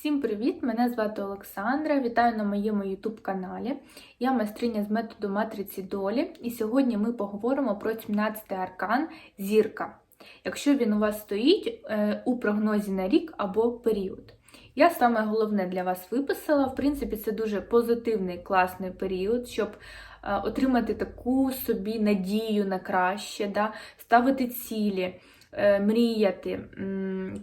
Всім привіт! Мене звати Олександра. Вітаю на моєму YouTube каналі. Я майстриня з методу матриці долі, і сьогодні ми поговоримо про 17-й аркан зірка. Якщо він у вас стоїть е, у прогнозі на рік або період. Я саме головне для вас виписала. В принципі, це дуже позитивний, класний період, щоб е, отримати таку собі надію на краще, да? ставити цілі. Е, мріяти,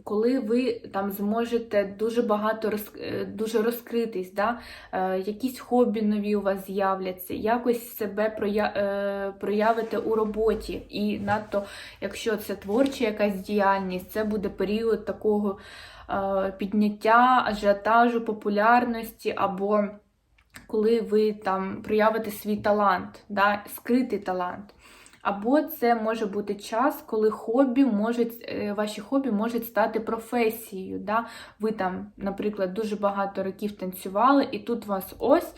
коли ви там зможете дуже багато роз, е, дуже розкритись, да? е, якісь хобі нові у вас з'являться, якось себе проя, проявите у роботі. І надто, якщо це творча якась діяльність, це буде період такого підняття, ажіотажу, популярності або коли ви там проявите свій талант, да? скритий талант. Або це може бути час, коли хобі можуть, е, ваші хобі можуть стати професією. Да? Ви там, наприклад, дуже багато років танцювали, і тут у вас ось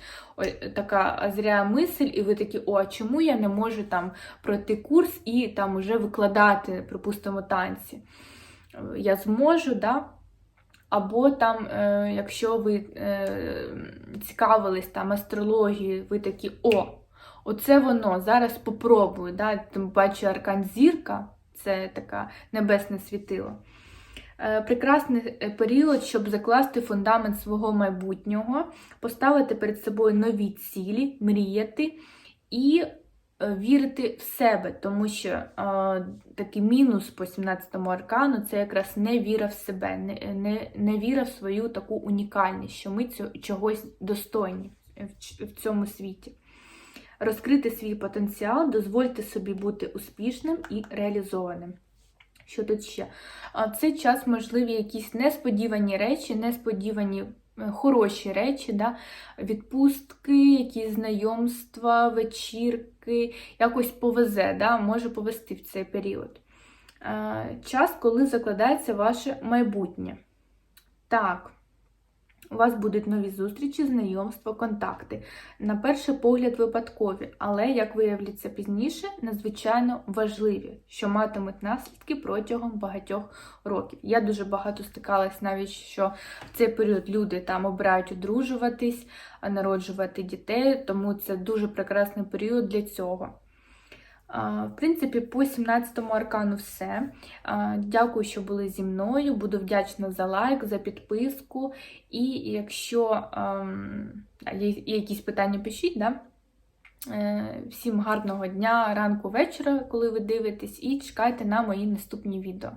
така зря мисль, і ви такі, о, а чому я не можу там пройти курс і там уже викладати, припустимо, танці? Я зможу, да? Або там, е, якщо ви е, цікавились там астрологією, ви такі, о! Оце воно. Зараз попробую. Да? Тим бачу аркан зірка, це така небесне світило. Е, прекрасний період, щоб закласти фундамент свого майбутнього, поставити перед собою нові цілі, мріяти і е, вірити в себе, тому що е, такий мінус по 17-му аркану це якраз не віра в себе, не, не, не віра в свою таку унікальність, що ми цього, чогось достойні в, в цьому світі розкрити свій потенціал, дозвольте собі бути успішним і реалізованим. Що тут ще? В цей час можливі якісь несподівані речі, несподівані е, хороші речі, да? відпустки, якісь знайомства, вечірки, якось повезе, да? може повести в цей період. Час, коли закладається ваше майбутнє. Так. У вас будуть нові зустрічі, знайомства, контакти. На перший погляд, випадкові, але, як виявляться пізніше, надзвичайно важливі, що матимуть наслідки протягом багатьох років. Я дуже багато стикалась навіть, що в цей період люди там обирають одружуватись, народжувати дітей, тому це дуже прекрасний період для цього. В принципі, по 17-му аркану все. Дякую, що були зі мною. Буду вдячна за лайк, за підписку. І якщо є якісь питання, пишіть. Да? Е, всім гарного дня, ранку, вечора, коли ви дивитесь, і чекайте на мої наступні відео.